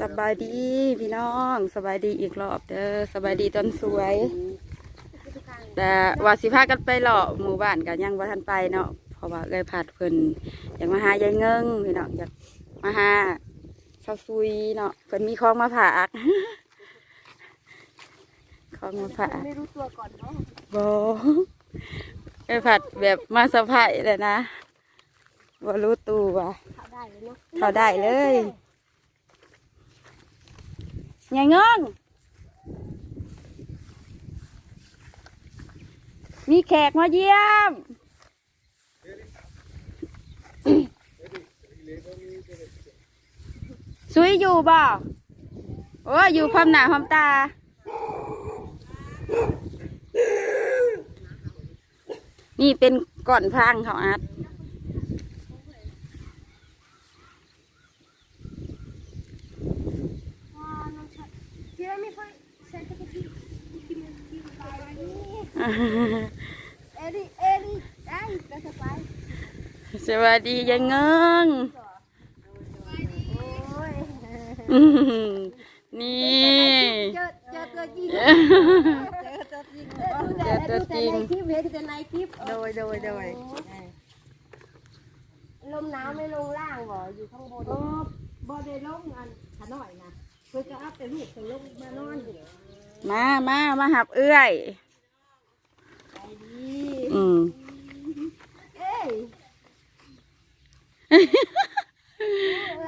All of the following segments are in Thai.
สบายดีพี่น้องสบายดีอีกรอบเด้อสบายดีตอนสวย แต่ว่าสิพากันไปหล่อหมู่บ้านกันยังว่าทันไปเนาะเพราะว่าเลยผัดเพิ่นอยากมาหายายเงิงพี่น้องอยากมาหาชาวซุยเนาะเพิ่นมีของมาผากของมาผากไม่รู้ตัวก่อนเนาะบเลยผัดแบบมาสะพายเลยนะว่ารู้ตัวเขาได้เลยเนาะ เขาได้เล ยยายเงิงมีแขกมาเยี่ยมซุยอยู่บ่โอ้ยอยู่พร้อมหนาพร้อมตา นี่เป็นก่อนพรางเขาอัด เจ๊ไม่ค่อยใช้ตะกี้กินกินไปนี่ เอริเอริได้ก็สบายสวัสดียายเงิงโอ้ยอื้อหือนี่เจอเจอตัวจริงเจเจออตัตัววจจริริงงเห็นแต่ในคลิปเห็นแต่ในคลิปโดยโดยโดยลมหนาวไม่ลงล่างบ่อยู่ข้างบนโอ้บ่ได้ลงอันขาน้อยนะเพิ่นก็เอาแต่ลูกไปลงมานอนอยู่มามามาหับเอื้อย ไปดี อืม เอ้ย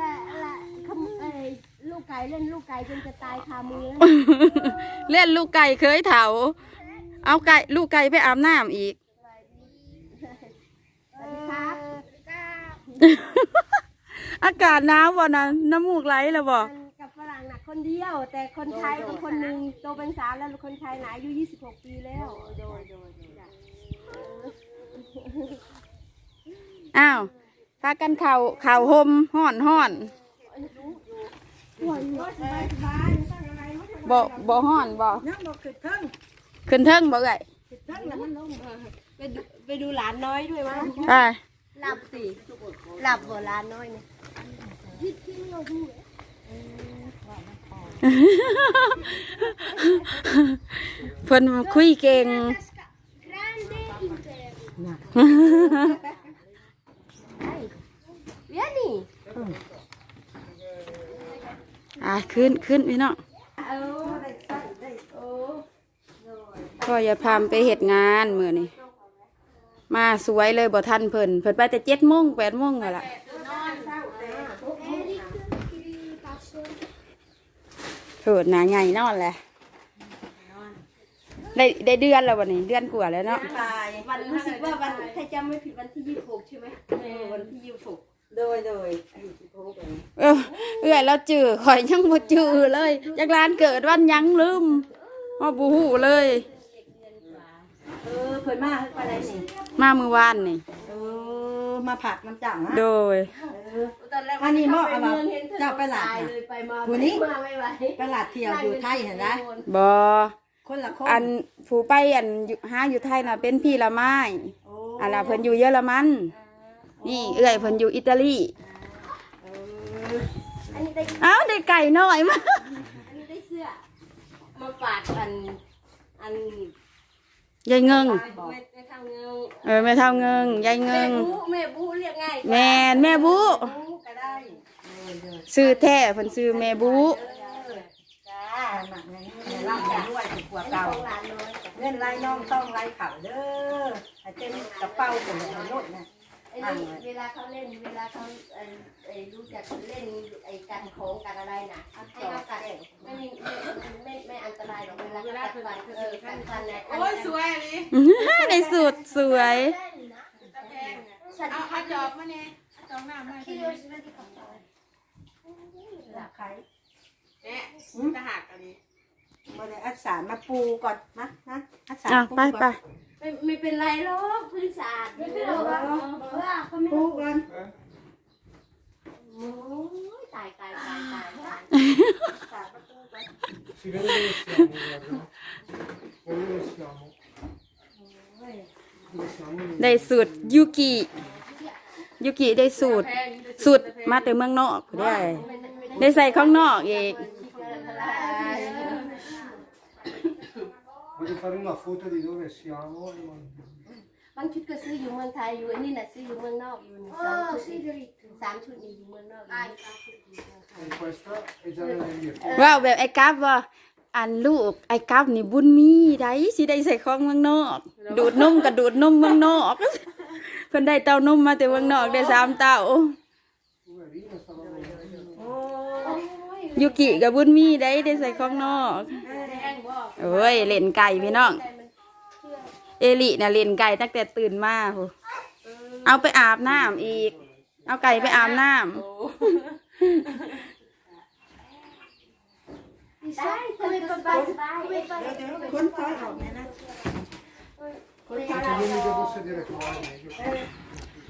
ละละคำเอ้ยลูกไก่เล่นลูกไก่จนจะตายคามือแล้วเล่นลูกไก่เคยเถา เอาไก่ลูกไก่ไปอาบน้ำอีกสวัสดีครับอากาศหนาวบ่นะน้ำมูกไหลแล้วบ่มันกับฝรั่งหนักคนเดียว แต่คนไทยเป็นคนหนึ่งโตเป็นสาวแล้วคนไทยหนาอายุ26 ปีแล้วโดยโดยโดยอ้าว พากันเข่าเข่าห่มห่อนห่อนบ่บ่ห่อนบ่ยังบ่ขึ้นเทิงขึ้นเทิงบ่ไก่ขึ้นเทิงแล้วมันลงไปดูไปดูหลานน้อยด้วยมั้ยไปหลับสิหลับบ่หลานน้อยเนี่ยเพิ่นคุยเก่ง เวียนี่อะขึ้นขึ้นพี่น้องเออได้ใส่ได้โอ้ก็อย่าพามไปเหตุงานมือนี้มาสวยเลยบ่ทันเพิ่นเพิ่นไปแต่เจ็ดโมงแปดโมงนั่นล่ะเถิดหนาใหญ่นอนแหละ ได้ได้เดือนแล้ววันนี้ เดือนกว่าแล้วเนาะตายวันรู้สึกว่าวันถ้าจำไม่ผิดวันที่26ใช่ไหมเออวันที่26โดยโดยไอ้ที่พูดกันเออเอื้อยแล้วจื้อข่อยยังบ่จื้อเลยจากร้านเกิดวันหยังลืมฮอดบ่ฮู้เลย เออเพิ่นมาไปไหนนี่มามื้อวานนี่ เออมาผักน้ำจังฮะโดย เออ ตอนแรกอันนี้เหมาะกับเมืองเห็นเจ้าไปหลาดตายน่ะเลยไปมาผู้นี้ มาไม่ไหวตลาดเที่ยวอยู่ไทยเห็นไหม บ่ คนละคนอันผู้ไปอันอยู่หาอยู่ไทยน่ะเป็นพี่ละไม้โอ้อันน่ะเพิ่นอยู่เยอรมัน นี่เอื้อยเพิ่นอยู่อิตาลีเอออันนี้ได้เอ้าได้ไก่น้อยมาอันนี้ได้เสื้อมาฝากอันอันยายเงิงแม่แม่ทางเงินเออแม่เท่าเงิงยายแม่เงิงบูแม่บูเรียกง่ายกว่าแม่นแม่บุบูก็ได้ซื้อแท้เพิ่นซื้อแม่บุจ้า หนักอย่างนี้เดี๋ยวร่ำอย่างด้วยถูกกว่าเก่าหลานน้อยเงินไรน้องต้องไรเขาเด้อให้เต็มกระเป๋าเป็นเอาโลดนะไอ้นี่เวลาเขาเล่นเวลาเขาไอ้ไอ้รู้จักเล่นไอ้กันโค้งกันอะไรน่ะให้เขากัดไม่มีไม่ไม่ไม่อันตรายหรอกเวลาเขากัดฟันเออกัดฟันเนี่ยโอ้ยสวยได้สูตรสวยเอาขาจอบมาเนี่ยจอบหน้ามาหลักใคร เนี่ยจะหักอันนี้มาเลยอัดสารมาปูก่อนนะนะอัดสารอะไปไปไม่ไม่เป็นไรหรอกพื้นสะอาดไม่เป็นไรหรอกว่าเขาไม่ปูก่อนโอ้ยตายตายตายตายตายสารมาปูก่อน Si vede dove siamo, guarda. Guarda dove siamo. Dove siamo? ได้สูตรยูกิยูกิได้สูตรสูตรมาแต่เมืองนอกได้ ไม่ ได้ไม่ได้ได้ใส่ข้างนอกอีก Voglio fare una foto di dove siamo. e mando. บางชุดก็ซื้ออยู่เมืองไทยอยู่อันนี้น่ะซื้ออยู่เมืองนอกอยู่นี่สามชุดนี่สามชุดนี่อยู่เมืองนอกอยู่ E questa è già nelle mie ว้าวแบบไอ้กับว่าอันลูกไอ้กับนี่บุญมีได้สิได้ใส่ของเมืองนอก ดูดนมกับดูดนมเมืองนอก เพิ่นได้เต้านมมาแต่เมืองนอกได้สามเต้า ยูกิกับบุญมีได้ได้ใส่ข้องนอกโอ้ยเล่นไก่พี่น้อง เอลิน่ะเล่นไก่ตั้งแต่ตื่นมาโหเอาไปอาบน้ำอีก เอาไก่ไปอาบน้ำได้ทำไมปะปะสบายคนคอยออกนะ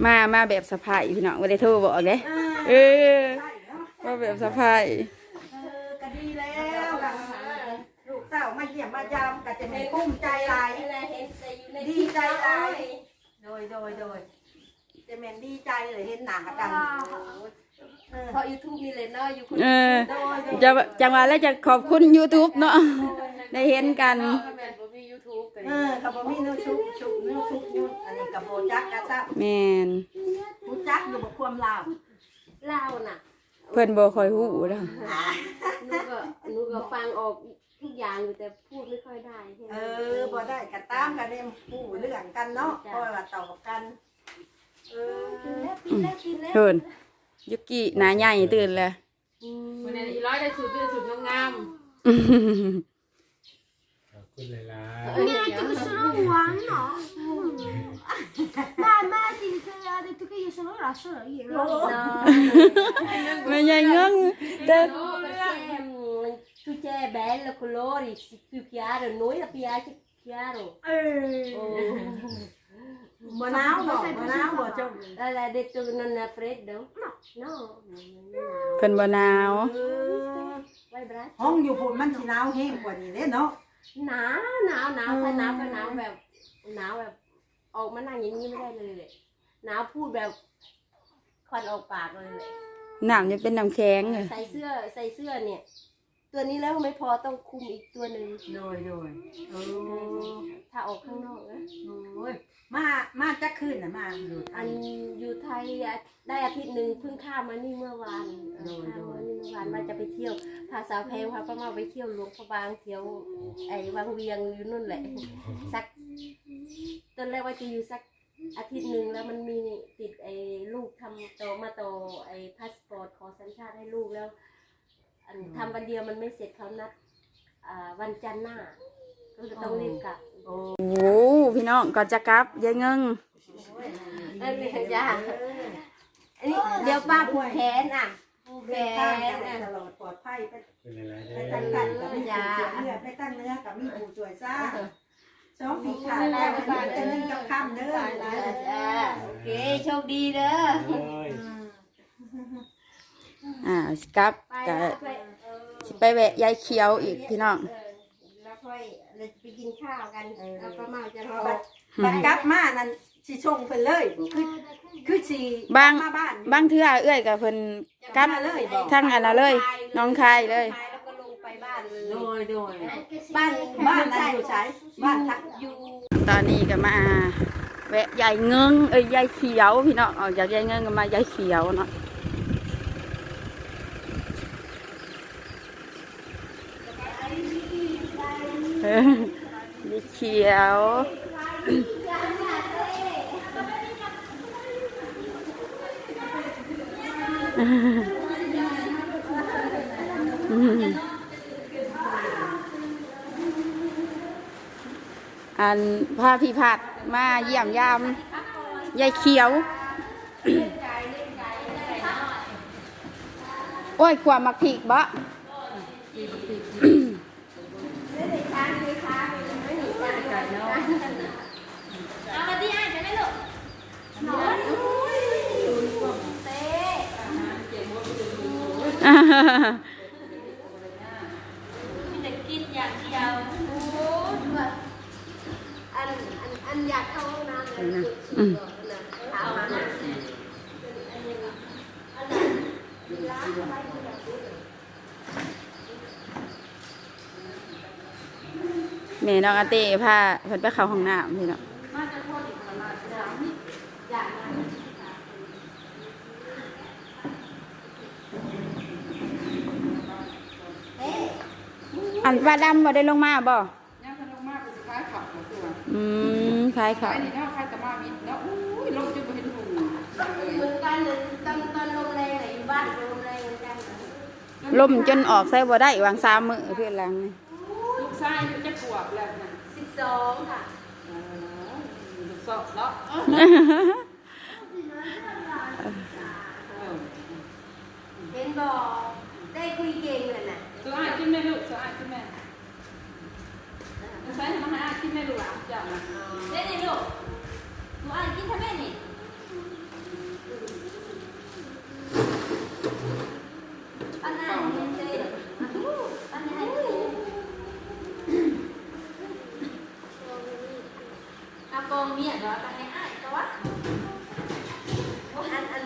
มามาแบบสะพายพี่น้องไม่ได้โทรบอกเด้เออมาแบบสะพาย ก็ดีแล้วล่ะลูกเต้ามาเยี่ยมมายามก็จะไม่กุ้มใจหลาย ดีใจหลาย โดยโดยโดยจะแม่นดีใจเลยเห็นหน้ากันเออเพราะยูทูบมีเลยเนาะอยู่คนเออโดยโดยจะจังหวะแล้วจะขอบคุณ YouTube เนาะได้เห็นกันเออกับบ่มีนูชุบชุบนูชุบนูอันนี้กับโบจักกะซะแมนผู้จักอยู่บ่ความลาวเล่าน่ะ เพิ่นบ่คอยหูเด้อหนูก็หนูก็ฟังออกทุกอย่างอยู่แต่พูดไม่ค่อยได้แค่เอนั้นอบ่ได้กันตามกันเด้ผู้เรื่องกันเนาะเพราะว่าต่อกัน เออกินแล้วกินแล้วกินแล้วเพิ่นยุกิหน้าใหญ่ตื่นแล้ว อืมวันนี้อีร้อยได้สูตรเป็นสูตรงาม Quella è la... เนี่ยจะ sono buono. Dai, Martin che ha detto che io sono rosso, io โอ้ไม่ใหญ่เงงเด้อ tu c'è bello colori più chiaro noi la piace chiaro เออบ่หนาวบ่บ่หนาวบ่จง l'ha detto che non è freddo no no เพิ่นบ่ หนาวเออ vai braccio ห้องอยู่พุ่นมันสิหนาวแห้งกว่านี้เด้เนาะหนาวหนาวหนาวถ้าหนาวก็หนาวแบบหนาวแบบ ออกมานั่งอย่างนี้ไม่ได้เลยเลยหนาวพูดแบบควันออกปากเลยเลยน้ำยังเป็นน้ำแข็งเลยใส่เสื้อใส่เสื้อเนี่ย ตัวนี้แล้วไม่พอต้องคุมอีกตัวหนึ่งโดยโดยโอ้ถ้าออกข้างนอกนะโอ้ยมามาจักคืนน่ะมาอยู่ไทอัยนอยู่ไทยอะได้อาทิตย์หนึ่งเพิ่งข้ามมานี่เมื่อวานเออโดยข้ามมานี่เมื่อวานว่าจะไปเที่ยวพาสาวแพงพาป้าเมาไปเที่ยวหลวงพระบางเที่ยวไอ้วังเวียงอยู่นู่นแหละสัก ตอนแรกว่าจะอยู่สักอาทิตย์หนึ่งแล้วมันมีติดไอ้ลูกทำต่อมาต่อไอ้พาสปอร์ตขอสัญชาติให้ลูกแล้วอันทำวันเดียวมันไม่เสร็จเขานัดอ่าวันจันทร์หน้าก็จะต้องรีบกลับโอ้พี่น้องก่อนจะกลับยายเงิงเอ้ยไม่ยากอันนี้เดี๋ยวป้าผูกแขนอะผูกแขเดินทางนกันอะตลอดปลอดภัยไป Quella è ไป la... ตั้งกันกับมีผู้ช่วยเนื้อไปตั้งเนื้อกับมีผู้ช่วยซ่า สองปีขาดแล้วมันจะนึ่งกับข้ามเด้อจ้าโอเคโชคดีเด้อ Poi, อ่ากลับไปก็แล้วไปเออสิไปแวะยายเขียวอีกพี่น้องเออแล้วค่อยเราจะไปกินข้าวกันแล้วป้าเมาจะรอบัดบัดกลับมานั่นสิชงเพิ่นเลย คือคือสิบาง มาบ้านบางเทื่อเอื้อยกับเพิ่นกลับมาเลยบอกทั้งอันนั้นเลย น้องคายเลยแล้วก็ลง ไปบ้านเลยโดยโดยบ้านบ้านนั้นอยู่ไสบ้านทักอยู่ตอนนี้ก็มาแวะยายเงิงเอ้ยยายเขียวพี่น้องออกจากยายเงิงก็มายายเขียวเนาะเออยายเขียวอั อันพาพี่พัดมาเยี่ยมยามยายเขียว โอ้ยความักผิกบะจะกินอย่างเดียวโอ้แบบอันอันอันอยากเข้าห้องน้ำเลยคือก่อนนะถามมานะ แม่น้องอาเต้พาเพิ่นไปเข้าห้องน้ำพี่เนาะมาจะโทษอีกประมาณสามนี่อย่างนั้นอันปลาดำบ่ได้ลงมาบ่ย่างพันลงมากเป็นสิค้ายขับของตัวอืมคล้ายเขาไอ้นี่เนาะค้ายตะมาวินเนาะอุ้ยลงจนบ่เห็นหูเลยเหมือนกันเลยตอนตอนลมแรงไหนอยู่บ้านลมแรงเหมือนกันล่มจนออกใส่บ่ได้วางสามมือเพื่อนหลังนี่ลูก ชายมันจะขวบแล้วนะสิบสองค่ะเออลูกสอบเนาะเออเห็นบอกได้คุยเก่งเลยน่ะตัวอ้ายกินแม่ลูกตัวอ้ายกินแม่ตัวใส่ให้มันให้อ้ายกินแม่ลูกอะเจ้านะ เล่นนี่ลูกหนูอ่านกินทำไมนี่อันนั้นเห็นเลยอันนี้ให้ดูอาโปงเมียเดี๋ยวจะให้อ่านก็วะอันอัน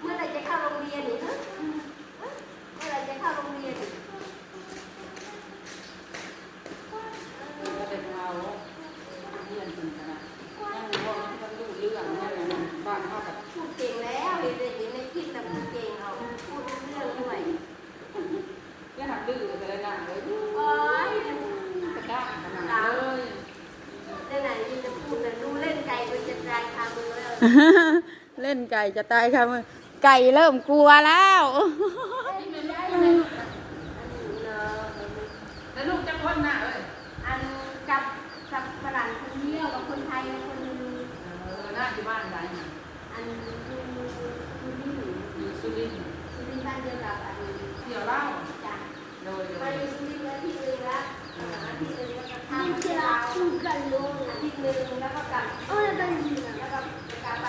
เมื่อไหรจะเข้าโรงเรียนนี่ฮะเมื่อไหรจะเข้าโรงเรียนนี่ เด็กเราเรียนถึงขนาดยังบ่มันต้องรู้เรื่องนั่นน่ะนะบ้านเฮากับ พูดเก่งแล้วเด็กๆในคลิปแต่พูดเก่งเอาพูดเรื่องด้วย อย่าหักดื้อแต่ละอย่างเลย โอ้ย กระด้างขนาดเลย ในไหนที่จะพูดนะดูเล่นไก่มันจะกลายคามือแล้ว เล่นไก่จะตายค่ะมือไก่เริ่มกลัวแล้วแล้วลูกจะคนหน้าเอ้ย อันกับกับฝรั่งคนเดียวกับคนไทยคนนึง เออหน้าอยู่บ้านไหนน่ะ อันดูดูนี่ อยู่สุรินทร์ ดูนี่บ้านเดียวกับอัน เที่ยวเล่า จ้ะ โดยโด มาย อยู่สุรินทร์แล้วที่นึงละอาทิตย์นึงแล้วก็ข้ามไปลาว Gallo. อาทิตย์นึงแล้วก็กลับ Oh, la gallina. แล้วก็กลับไป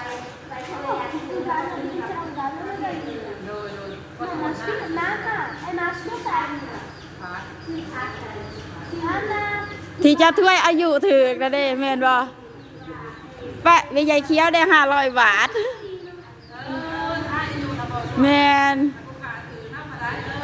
ไปทะเลอาทิตย์นึง Un แล้ว gallo, ก็กลับ un gallo, una gallina. โดยโดยก็ No, ทำหน้า maschio, mamma, è maschio o femmina? พาร์ท ที่พักกัน Mamma, ที่จะถ้วยอายุถึกแล้วเด้แม่นบ่แปะวิยายเคี้ยวได้ห้าร้อยบาทเออถ้าอยู่นะบอกแม่นลูกค้าถือน้ำมาได้เจ้า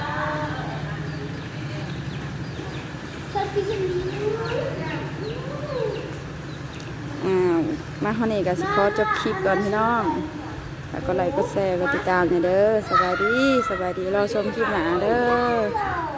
วมาเฮานี่ก็สิขอจบคลิปก่อนพี่น้อง แล้วก็ไลค์ก็แชร์ก็ติดตามเนี่ยเด้อสบายดีสบายดีรอชมคลิปหนาเด้อ